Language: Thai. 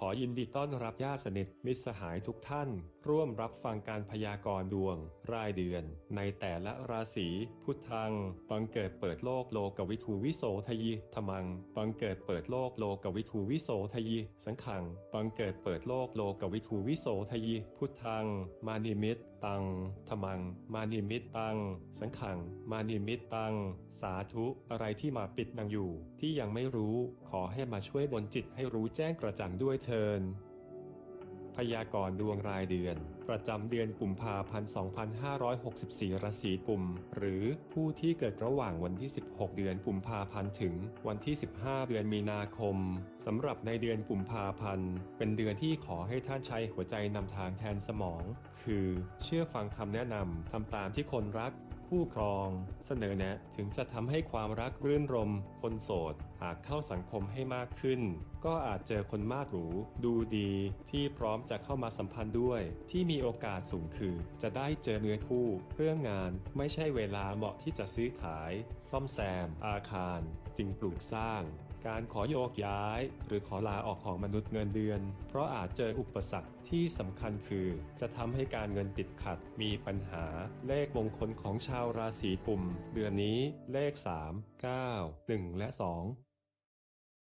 ขอยินดีต้อนรับญาติสนิทมิตรสหายทุกท่าน ร่วมรับฟังการพยากรณ์ดวง รายเดือน ในแต่ละราศีพุทธัง บังเกิดเปิดโลกโลกวิทูวิโสทยิธมัง บังเกิดเปิดโลกโลกวิทูวิโสทยิ สังขัง บังเกิดเปิดโลกโลกวิทูวิโสทยิ พุทธัง มานิมิตตังธมัง มานิมิตตัง สังขัง มานิมิตตัง สาธุ อะไรที่มาปิดนังอยู่ ที่ยังไม่รู้ ขอให้มาช่วยบนจิตให้รู้แจ้งกระจ่างด้วยเทินพยากรณ์ดวงรายเดือน ประจำเดือนกุมภาพันธ์ 2564 ราศีกุม หรือผู้ที่เกิดระหว่างวันที่ 16 เดือนกุมภาพันธ์ถึงวันที่ 15 เดือนมีนาคมสำหรับในเดือนกุมภาพันธ์ เป็นเดือนที่ขอให้ท่านใช้หัวใจนำทางแทนสมอง คือ เชื่อฟังคำแนะนำทำตามที่คนรัก คู่ครอง เสนอแนะถึงจะทำให้ความรักรื่นรม คนโสด หากเข้าสังคมให้มากขึ้น ก็อาจเจอคนมากหรู ดูดี ที่พร้อมจะเข้ามาสัมพันธ์ด้วย ที่มีโอกาสสูงคือ จะได้เจอเนื้อคู่เรื่องงานไม่ใช่เวลาเหมาะที่จะซื้อขาย ซ่อมแซม อาคาร สิ่งปลูกสร้างการขอโยกย้าย หรือขอลาออกของมนุษย์เงินเดือน เพราะอาจเจออุปสรรคที่สำคัญคือ จะทำให้การเงินติดขัด มีปัญหาเลขมงคลของชาวราศีกุม เดือนนี้เลข 3 9 1 และ 2